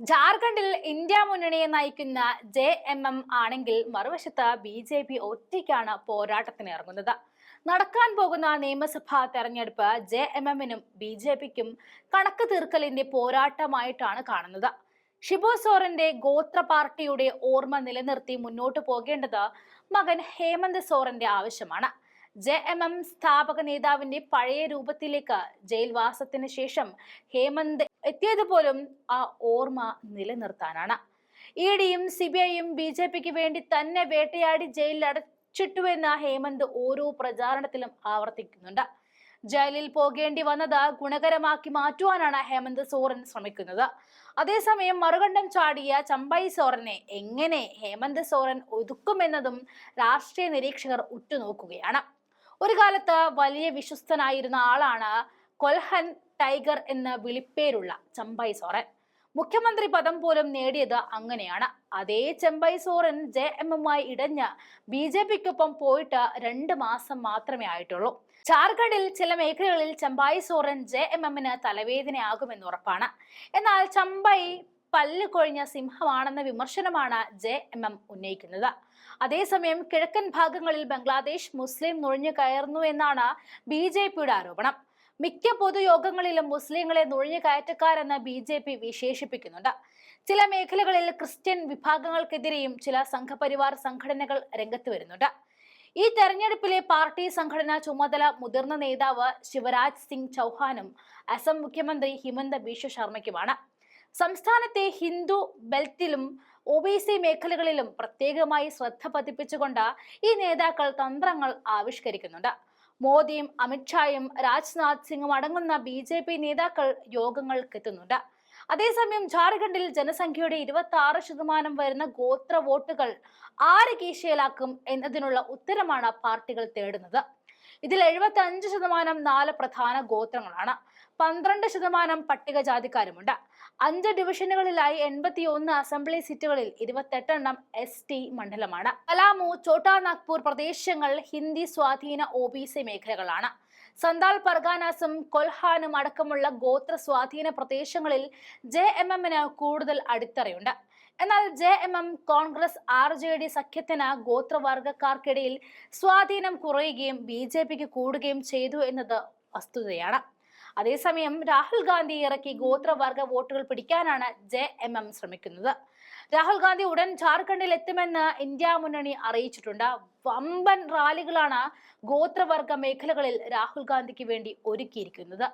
ജാർഖണ്ഡിൽ ഇന്ത്യ മുന്നണിയെ നയിക്കുന്ന J M M ആണെങ്കിൽ മറുവശത്ത് ബി ജെ പി ഒറ്റയ്ക്കാണ് പോരാട്ടത്തിന് ഇറങ്ങുന്നത്. നടക്കാൻ പോകുന്ന നിയമസഭാ തെരഞ്ഞെടുപ്പ് ജെ എം എമ്മിനും ബി ജെ പിക്കും കണക്ക് തീർക്കലിന്റെ പോരാട്ടമായിട്ടാണ് കാണുന്നത്. ഷിബു സോറന്റെ ഗോത്ര പാർട്ടിയുടെ ഓർമ്മ നിലനിർത്തി മുന്നോട്ട് പോകേണ്ടത് മകൻ ഹേമന്ത് സോറന്റെ ആവശ്യമാണ്. ജെ എം എം സ്ഥാപക നേതാവിന്റെ പഴയ രൂപത്തിലേക്ക് ജയിൽവാസത്തിന് ശേഷം ഹേമന്ത് എത്തിയത് പോലും ആ ഓർമ്മ നിലനിർത്താനാണ്. ഇ ഡിയും സി ബി ഐയും ബി ജെ പിക്ക് വേണ്ടി തന്നെ വേട്ടയാടി ജയിലിൽ അടച്ചിട്ടുവെന്ന് ഹേമന്ത് ഓരോ പ്രചാരണത്തിലും ആവർത്തിക്കുന്നുണ്ട്. ജയിലിൽ പോകേണ്ടി വന്നത് ഗുണകരമാക്കി മാറ്റുവാനാണ് ഹേമന്ത് സോറൻ ശ്രമിക്കുന്നത്. അതേസമയം മറുകണ്ഠം ചാടിയ ചമ്പൈ സോറനെ എങ്ങനെ ഹേമന്ത് സോറൻ ഒതുക്കുമെന്നതും രാഷ്ട്രീയ നിരീക്ഷകർ ഉറ്റുനോക്കുകയാണ്. ഒരു കാലത്ത് വലിയ വിശ്വസ്തനായിരുന്ന ആളാണ് കൊൽഹൻ ടൈഗർ എന്ന വിളിപ്പേരുള്ള ചമ്പൈ സോറൻ. മുഖ്യമന്ത്രി പദം പോലും നേടിയത് അങ്ങനെയാണ്. അതേ ചെമ്പൈ സോറൻ ജെ എം എമ്മായി ഇടഞ്ഞ് ബി ജെ പിക്കൊപ്പം പോയിട്ട് രണ്ട് മാസം മാത്രമേ ആയിട്ടുള്ളൂ. ജാർഖണ്ഡിൽ ചില മേഖലകളിൽ ചെമ്പായി സോറൻ ജെ എം എമ്മിന് തലവേദനയാകുമെന്ന് ഉറപ്പാണ്. എന്നാൽ ചമ്പൈ പല്ല് കൊഴിഞ്ഞ സിംഹമാണെന്ന വിമർശനമാണ് ജെ എം എം ഉന്നയിക്കുന്നത്. അതേസമയം കിഴക്കൻ ഭാഗങ്ങളിൽ ബംഗ്ലാദേശ് മുസ്ലിം നുഴഞ്ഞു കയറുന്നു എന്നാണ് ബി ജെ പിയുടെ ആരോപണം. മിക്ക പൊതുയോഗങ്ങളിലും മുസ്ലിങ്ങളെ നുഴഞ്ഞു കയറ്റക്കാരെന്ന് ബി ജെ പി വിശേഷിപ്പിക്കുന്നുണ്ട്. ചില മേഖലകളിൽ ക്രിസ്ത്യൻ വിഭാഗങ്ങൾക്കെതിരെയും ചില സംഘപരിവാർ സംഘടനകൾ രംഗത്ത് വരുന്നുണ്ട്. ഈ തെരഞ്ഞെടുപ്പിലെ പാർട്ടി സംഘടനാ ചുമതല മുതിർന്ന നേതാവ് ശിവരാജ് സിംഗ് ചൗഹാനും അസം മുഖ്യമന്ത്രി ഹിമന്ത ബിശ്വ ശർമ്മയ്ക്കുമാണ് സംസ്ഥാനത്തെ ഹിന്ദു ബെൽറ്റിലും ഒ ബി സി മേഖലകളിലും പ്രത്യേകമായി ശ്രദ്ധ പതിപ്പിച്ചുകൊണ്ട് ഈ നേതാക്കൾ തന്ത്രങ്ങൾ ആവിഷ്കരിക്കുന്നുണ്ട്. മോദിയും അമിത്ഷായും രാജ്നാഥ് സിംഗും അടങ്ങുന്ന ബി ജെ പി നേതാക്കൾ യോഗങ്ങൾക്കെത്തുന്നുണ്ട് അതേസമയം ജാർഖണ്ഡിൽ ജനസംഖ്യയുടെ ഇരുപത്തി ആറ് ശതമാനം വരുന്ന ഗോത്ര വോട്ടുകൾ ആര് കീശയിലാക്കും എന്നതിനുള്ള ഉത്തരമാണ് പാർട്ടികൾ തേടുന്നത്. ഇതിൽ എഴുപത്തി അഞ്ച് ശതമാനം നാല് പ്രധാന ഗോത്രങ്ങളാണ്. പന്ത്രണ്ട് ശതമാനം പട്ടികജാതിക്കാരുമുണ്ട്. അഞ്ച് ഡിവിഷനുകളിലായി എൺപത്തി ഒന്ന് അസംബ്ലി സീറ്റുകളിൽ ഇരുപത്തെട്ടെണ്ണം എസ് ടി മണ്ഡലമാണ്. പലാമു ചോട്ടാ നാഗ്പൂർ പ്രദേശങ്ങൾ ഹിന്ദി സ്വാധീന ഒ ബി സി മേഖലകളാണ്. സന്താൽ പർഗാനാസും കൊൽഹാനും അടക്കമുള്ള ഗോത്ര സ്വാധീന പ്രദേശങ്ങളിൽ ജെ എം എമ്മിന് കൂടുതൽ അടിത്തറയുണ്ട്. എന്നാൽ J M M Congress R J D സഖ്യത്തിന് ഗോത്രവർഗക്കാർക്കിടയിൽ സ്വാധീനം കുറയുകയും ബി ജെ പിക്ക് കൂടുകയും ചെയ്തു എന്നത് വസ്തുതയാണ്. അതേസമയം രാഹുൽ ഗാന്ധി ഇറക്കി ഗോത്രവർഗ വോട്ടുകൾ പിടിക്കാനാണ് ജെ എം എം ശ്രമിക്കുന്നത്. രാഹുൽ ഗാന്ധി ഉടൻ ജാർഖണ്ഡിൽ എത്തുമെന്ന് ഇന്ത്യ മുന്നണി അറിയിച്ചിട്ടുണ്ട്. വമ്പൻ റാലികളാണ് ഗോത്രവർഗ മേഖലകളിൽ രാഹുൽ ഗാന്ധിക്ക് വേണ്ടി ഒരുക്കിയിരിക്കുന്നത്.